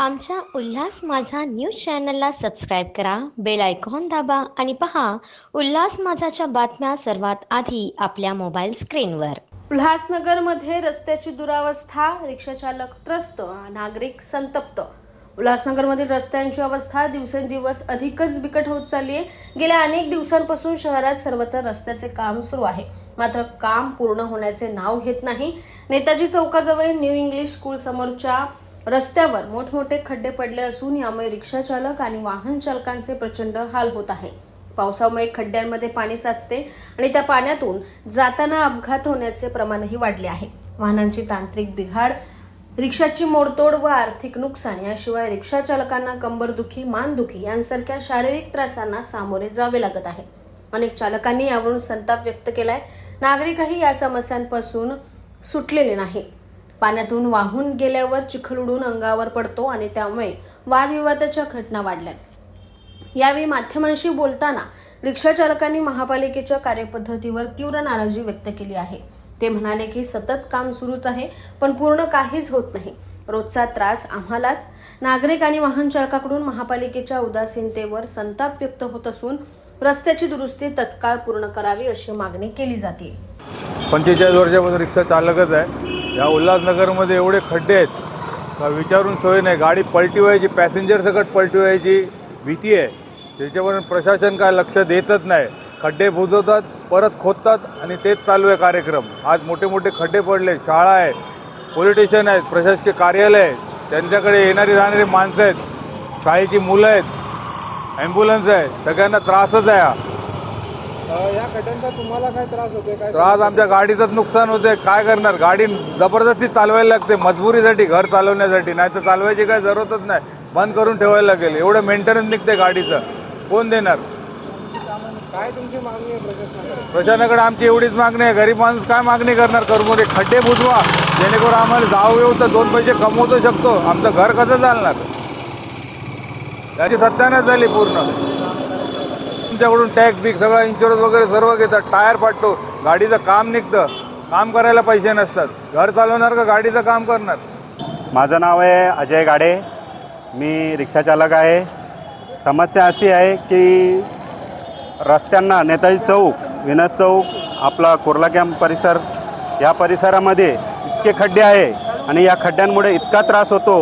आमच्या उल्हास माझा न्यूज चॅनलला सबस्क्राईब करा बेल आयकॉन दाबा आणि पहा उल्हास माझाच्या बातम्या सर्वात आधी आपल्या मोबाईल स्क्रीनवर. उल्हासनगरमध्ये रस्त्याची दुरावस्था रिक्षाचालक त्रस्त नागरिक संतप्त. उल्हासनगरमधील रस्त्यांची अवस्था दिवसेंदिवस अधिकच बिकट होत चालली आहे. गेल्या अनेक दिवसांपासून शहरात सर्वत्र रस्त्याचे काम सुरू आहे. मात्र काम पूर्ण होण्याचे नाव घेत नाही. नेताजी चौकाजवळ न्यू इंग्लिश स्कूल समोरच्या रस्त्यावर मोठमोठे खड्डे पडले असून यामुळे रिक्षाचालक आणि वाहन चालकांचे प्रचंड हाल होत आहे. पावसामुळे खड्ड्यांमध्ये पाणी साचते आणि त्या पाण्यातून जाताना अपघात होण्याचे प्रमाणही वाढले आहे. वाहनांची तांत्रिक बिघाड रिक्षाची मोडतोड व आर्थिक नुकसान याशिवाय रिक्षा चालकांना कंबरदुखी मानदुखी यांसारख्या शारीरिक त्रासांना सामोरे जावे लागत आहे. अनेक चालकांनी यावरून संताप व्यक्त केलाय. नागरिकही या समस्यांपासून सुटलेले नाही पाण्यातून वाहून गेल्यावर चिखल उडून अंगावर पडतो आणि त्यामुळे वादविवादाच्या घटना वाढल्या. यावेळी माध्यमांशी बोलताना रिक्षा चालकांनी महापालिकेच्या कार्यपद्धतीवर तीव्र नाराजी व्यक्त केली आहे. ते म्हणाले की सतत काम सुरूच आहे पण पूर्ण काहीच होत नाही. रोजचा त्रास आम्हालाच. नागरिक आणि वाहन चालकाकडून महापालिकेच्या उदासीनतेवर संताप व्यक्त होत असून रस्त्याची दुरुस्ती तत्काळ पूर्ण करावी अशी मागणी केली जाते. पंचेचाळीस वर्षापासून रिक्षा चालकच आहे. या उल्हासनगरमध्ये एवढे खड्डे आहेत का विचारून सोय नाही. गाडी पलटी व्हायची पॅसेंजर सकट पलटी व्हायची भीती आहे. त्याच्यावर प्रशासन काय लक्ष देतच नाही. खड्डे बुजवतात परत खोदतात आणि तेच चालू आहे कार्यक्रम. आज मोठे मोठे खड्डे पडले. शाळा आहे पोलीस स्टेशन आहेत प्रशासकीय कार्यालय आहे त्यांच्याकडे येणारी जाणारी माणसं आहेत. शाळेची मुलं आहेत ॲम्ब्युलन्स आहे. सगळ्यांना त्रासच आहे हा. या खड्ड्यांचा तुम्हाला काय त्रास होतोय? काय त्रास आमच्या गाडीचंच नुकसान होते काय करणार? गाडी जबरदस्ती चालवायला लागते मजबुरीसाठी घर चालवण्यासाठी. नाही तर चालवायची काय जरूरतच नाही. बंद करून ठेवायला लागेल. एवढं मेंटेनन्स निघते गाडीचं. कोण देणार? काय तुमची मागणी आहे प्रशासनाकडे? आमची एवढीच मागणी आहे. गरीब माणूस काय मागणी करणार? कर्मोदे खड्डे बुजवा. जेणेकरून आम्हाला जाऊ येऊ तर दोन पैसे कमवतो शकतो. आमचं घर कसं चालणार? त्याची सत्यानच झाली पूर्ण. तुमच्याकडून टॅक्स बिक सगळं इन्शुरन्स वगैरे सर्व घेतात. टायर फाटतो. गाडीचं काम निघतं. काम करायला पैसे नसतात. घर चालवणार का गाडीचं काम करणार? माझं नाव आहे अजय गाडे. मी रिक्षाचालक आहे. समस्या अशी आहे की रस्त्यांना नेताजी चौक विनस चौक आपला कुर्ला कॅम्प परिसर या परिसरामध्ये इतके खड्डे आहे आणि या खड्ड्यांमुळे इतका त्रास होतो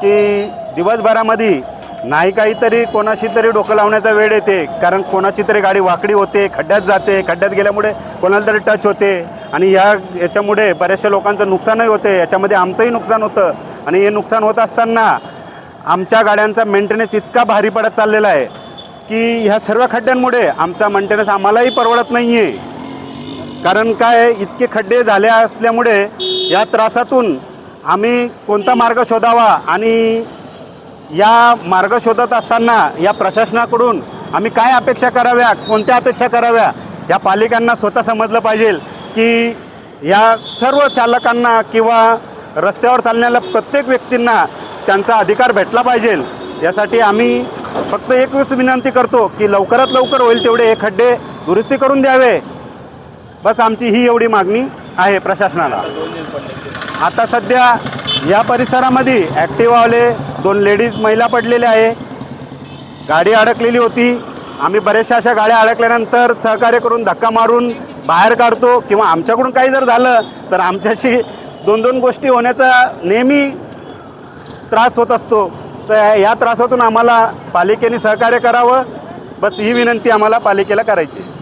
की दिवसभरामध्ये नाही काहीतरी कोणाशी तरी डोकं लावण्याचा वेळ येते. कारण कोणाची तरी गाडी वाकडी होते खड्ड्यात जाते खड्ड्यात गेल्यामुळे कोणाला तरी टच होते. आणि या याच्यामुळे बऱ्याचशा लोकांचं नुकसानही होते. याच्यामध्ये आमचंही नुकसान होतं. आणि हे नुकसान होत असताना आमच्या गाड्यांचा मेंटेनन्स इतका भारी पडत चाललेला आहे की ह्या सर्व खड्ड्यांमुळे आमचा मेंटेनन्स आम्हालाही परवडत नाही आहे कारण काय इतके खड्डे झाले असल्यामुळे या त्रासातून आम्ही कोणता मार्ग शोधावा आणि या मार्ग शोधत असताना या प्रशासनाकडून आम्ही काय अपेक्षा कराव्या कोणत्या अपेक्षा कराव्या या पालिकांना स्वतः समजलं पाहिजे की या सर्व चालकांना किंवा रस्त्यावर चालणाऱ्या प्रत्येक व्यक्तींना त्यांचा अधिकार भेटला पाहिजे. यासाठी आम्ही फक्त एकच विनंती करतो की लवकरात लवकर होईल तेवढे हे खड्डे दुरुस्ती करून द्यावे. बस आमची ही एवढी मागणी आहे प्रशासनाला. आता सध्या या परिसरामध्ये ॲक्टिवावाले दोन लेडीज महिला पडलेल्या आहे. गाडी अडकलेली होती. आम्ही बऱ्याचशा अशा गाड्या अडकल्यानंतर सहकार्य करून धक्का मारून बाहेर काढतो किंवा आमच्याकडून काही जर झालं तर आमच्याशी दोन दोन गोष्टी होण्याचा नेहमी त्रास होत असतो. तर या त्रासातून आम्हाला पालिकेने सहकार्य करावं. बस ही विनंती आम्हाला पालिकेला करायची आहे.